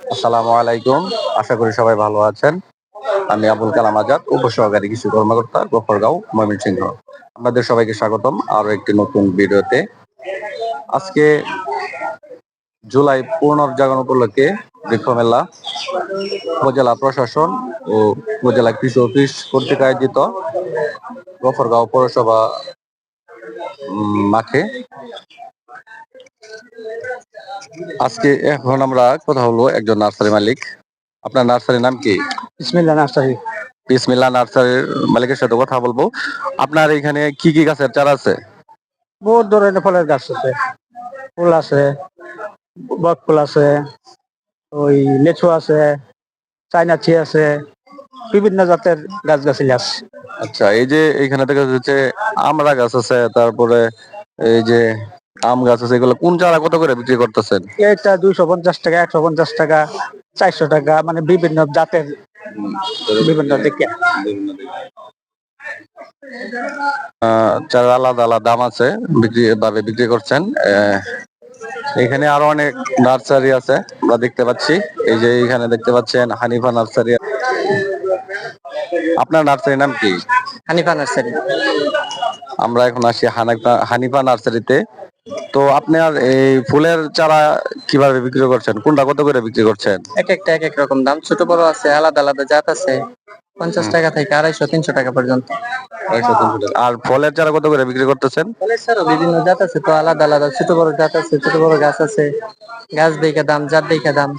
আসসালামু আলাইকুম। আশা করি সবাই ভালো আছেন। আমি আবুল কালাম আজাদ, উপসহকারী কৃষি কর্মকর্তা, গোফরগাঁও ময়মনসিংহ। আপনাদের সবাইকে স্বাগতম আরও একটি নতুন ভিডিওতে। আজকে জুলাই পুনর্জাগরণ উপলক্ষে বৃক্ষ মেলা উপজেলা প্রশাসন ও উপজেলা কৃষি অফিস কর্তৃক আয়োজিত গফরগাঁও পৌরসভা মাঠে আজকে এখন আমরা কথা হলো একজন নার্সারি মালিক। আপনার নার্সারির নাম কি? বিসমিল্লাহ নার্সারি। বিসমিল্লা নার্সারির মালিকের সাথে কথা বলব। আপনার এখানে কি কি গাছের চারা আছে? বহুত ধরনের ফলের গাছ আছে। ফুল আছে বক ফুল আছে ওই লেচু আছে চাইনাচি আছে বিভিন্ন জাতের গাছ গাছালি আছে। আচ্ছা এই যে এখানে দেখা যাচ্ছে আমরা গাছ আছে তারপরে এই যে আম গাছ আছে এগুলো কোন চারা কত করে বিক্রি করতেছেন? এটা দুইশো পঞ্চাশ টাকা একশো পঞ্চাশ টাকা চারশো টাকা মানে বিভিন্ন জাতের বিভিন্ন দিকে। আহ, চারা আলাদা আলাদা দাম আছে বিক্রি ভাবে বিক্রি করছেন। আহ, এখানে আরও অনেক নার্সারি আছে আমরা দেখতে পাচ্ছি। এই যে এখানে দেখতে পাচ্ছেন হানিফা নার্সারি। আপনার নার্সারির নাম কি? হানিফা নার্সারি। আমরা এখন আসি হানিফা হানিফা নার্সারিতে। তো আপনার এই ফুলের চারা কীভাবে বিক্রি করছেন? কোনটা কত করে বিক্রি করছেন? এক একটা এক এক রকম দাম। ছোট বড় আছে আলাদা আলাদা জাত আছে। পঞ্চাশ টাকা থেকে আড়াইশো তিনশো টাকা পর্যন্ত। আর ফলের চারা কত করে বিক্রি করতেছেন? ফলের ছাড়াও বিভিন্ন জাত আছে তো আলাদা আলাদা। ছোট বড় জাত আছে ছোট বড় গাছ আছে। গাছ দেখে দাম জাত দেখে দাম।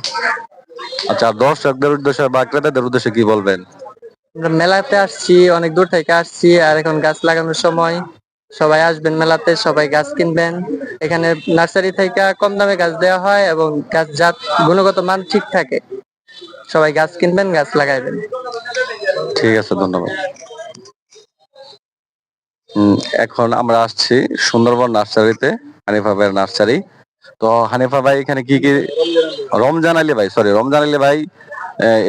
আচ্ছা আর দর্শকদের উদ্দেশ্যে বা ক্রেতাদের উদ্দেশ্যে কি বলবেন? আমরা মেলাতে আসছি অনেক দূর থেকে আসছি আর এখন গাছ লাগানোর সময়। সবাই আসবেন মেলাতে, সবাই গাছ কিনবেন। এখানে নার্সারি থেকে কম দামে গাছ দেওয়া হয় এবং গাছ জাত, গুণগত মান ঠিক থাকে। সবাই গাছ কিনবেন, গাছ লাগাইবেন। ঠিক আছে, ধন্যবাদ। এখন আমরা আসছি সুন্দরবন নার্সারিতে, হানিফা ভাইয়ের নার্সারি। তো হানিফা ভাই, এখানে কি কি রমজান আলী ভাই সরি রমজান আলী ভাই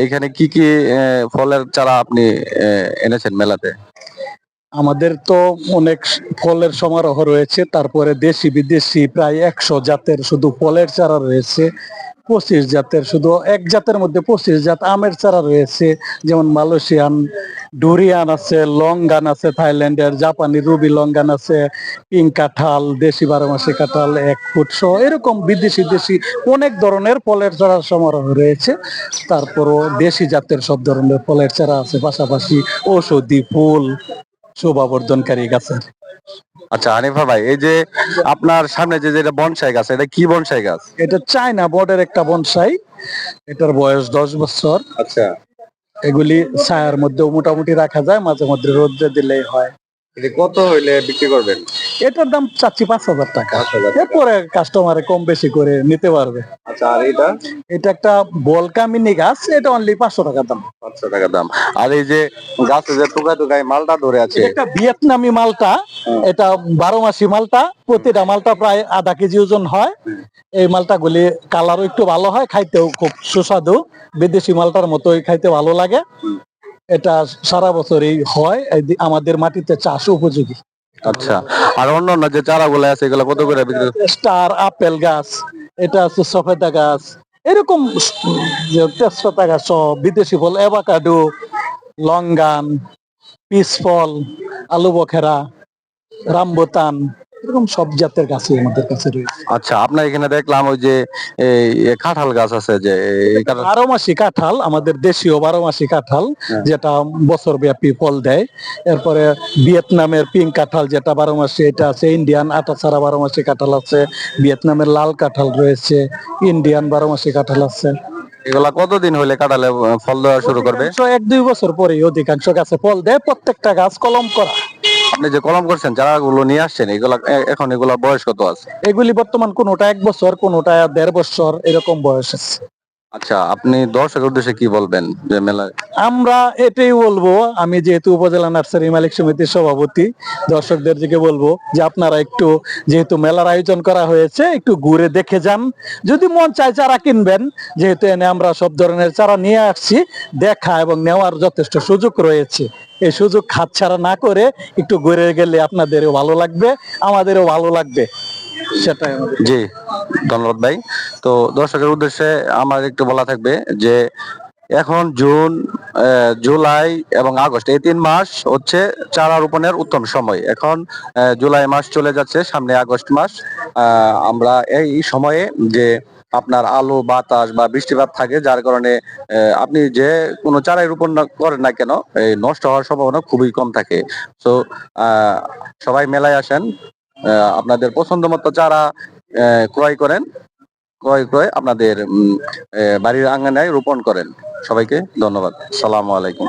এখানে কি কি ফলের চারা আপনি এনেছেন মেলাতে? আমাদের তো অনেক ফলের সমারোহ রয়েছে, তারপরে দেশি বিদেশি প্রায় একশো জাতের শুধু ফলের চারা রয়েছে, পঁচিশ জাতের শুধু এক জাতের মধ্যে পঁচিশ জাত আমের চারা রয়েছে, যেমন মালয়েশিয়ান, ডুরিয়ান আছে, লঙ্গান আছে, থাইল্যান্ডের জাপানি রুবি লঙ্গান আছে পিঙ্ক কাঁঠাল, দেশি বারো মাসি কাঁঠাল, এক ফুট সহ এরকম বিদেশি দেশি অনেক ধরনের ফলের চারা সমারোহ রয়েছে, তারপরও দেশি জাতের সব ধরনের ফলের চারা আছে, পাশাপাশি ঔষধি ফুল শোভাবর্ধনকারী গাছের আচ্ছা হানিফা ভাই এই যে আপনার সামনে যে যেটা বনসাই গাছ এটা কি বনসাই গাছ? এটা চায়না বর্ডের একটা বনসাই। এটার বয়স দশ বছর। আচ্ছা। এগুলি ছায়ার মধ্যে মোটামুটি রাখা যায় মাঝে মধ্যে রোদ্রে দিলেই হয়। কত হইলে বিক্রি করবেন? এটার দাম চাচ্ছি পাঁচ হাজার টাকা। এরপরে কাস্টমারে কম বেশি করে নিতে পারবে। আচ্ছা আর এটা? এটা একটা বলকা মিনি গাছ এটা অনলি পাঁচশো টাকা দাম। পাঁচশো টাকা দাম। আর এই যে গাছে যে টুকায় টুকায় মালটা ধরে আছে এটা ভিয়েতনামি মালটা এটা বারো মাসি মালটা প্রতিটা মালটা প্রায় আধা কেজি ওজন হয়। এই মালটা গুলি কালারও একটু ভালো হয় খাইতেও খুব সুস্বাদু। বিদেশি মালটার মতোই খাইতে ভালো লাগে। এটা সারা বছরই হয়। আমাদের মাটিতে চাষ উপযোগী। আচ্ছা আর অন্য অন্য যে চারাগুলো আছে, এগুলো কত করে বিক্রি স্টার, আপেল গাছ, এটা আছে সফেদা গাছ, এরকম তেজপাতা গাছ বিদেশি ফল এভাকাডো লঙ্গান পিস ফল আলু বখেরা রামবোতান এরকম সব জাতের গাছই আমাদের কাছে রয়েছে। আচ্ছা আপনার এখানে দেখলাম ওই যে কাঁঠাল গাছ আছে যে বারো মাসি কাঁঠাল আমাদের দেশীয় বারো মাসি কাঁঠাল হ্যাঁ। যেটা বছর ব্যাপী ফল দেয়। এরপরে ভিয়েতনামের পিঙ্ক কাঁঠাল যেটা বারো মাসি এটা আছে ইন্ডিয়ান আটা ছাড়া বারো মাসি কাঁঠাল আছে। ভিয়েতনামের লাল কাঁঠাল রয়েছে ইন্ডিয়ান বারো মাসি কাঁঠাল আছে। এগুলা কতদিন হইলে কাটালে ফল দেওয়া শুরু করবে? এক দুই বছর পরে অধিকাংশ গাছে ফল দেয় প্রত্যেকটা গাছ কলম করা। আপনি যে কলম করছেন যারা গুলো নিয়ে আসছেন এগুলা এখন এগুলা বয়স কত আছে? এগুলি বর্তমান কোনোটা এক বছর কোনোটা দেড় বছর এরকম বয়স আছে। আচ্ছা আপনি দর্শকের উদ্দেশ্যে কি বলবেন যে মেলায়? আমরা এটাই বলব, আমি যেহেতু উপজেলা নার্সারি মালিক সমিতির সভাপতি, দর্শকদের দিকে বলব যে আপনারা একটু যেহেতু মেলার আয়োজন করা হয়েছে, একটু ঘুরে দেখে যান। যদি মন চায় চারা কিনবেন, যেহেতু এনে আমরা সব ধরনের চারা নিয়ে আসছি, দেখা এবং নেওয়ার যথেষ্ট সুযোগ রয়েছে। এই সুযোগ হাতছাড়া না করে একটু ঘুরে গেলে আপনাদেরও ভালো লাগবে, আমাদেরও ভালো লাগবে। সেটাই জি, ধন্যবাদ ভাই। তো দর্শকের উদ্দেশ্যে আমার একটু বলা থাকবে যে, এখন জুন জুলাই এবং আগস্ট, এই তিন মাস হচ্ছে চারা রোপণের উত্তম সময়। এখন জুলাই মাস চলে যাচ্ছে, সামনে আগস্ট মাস। আমরা এই সময়ে যে আপনার আলো, বাতাস বা বৃষ্টিপাত থাকে, যার কারণে আপনি যে কোনো চারাই রোপণ করেন না কেন, এই নষ্ট হওয়ার সম্ভাবনা খুবই কম থাকে। তো সবাই মেলায় আসেন আপনাদের পছন্দ মতো চারা ক্রয় করেন। ক্রয় ক্রয় আপনাদের বাড়ির আঙ্গনায় রোপণ করেন। সবাইকে ধন্যবাদ। সালাম আলাইকুম।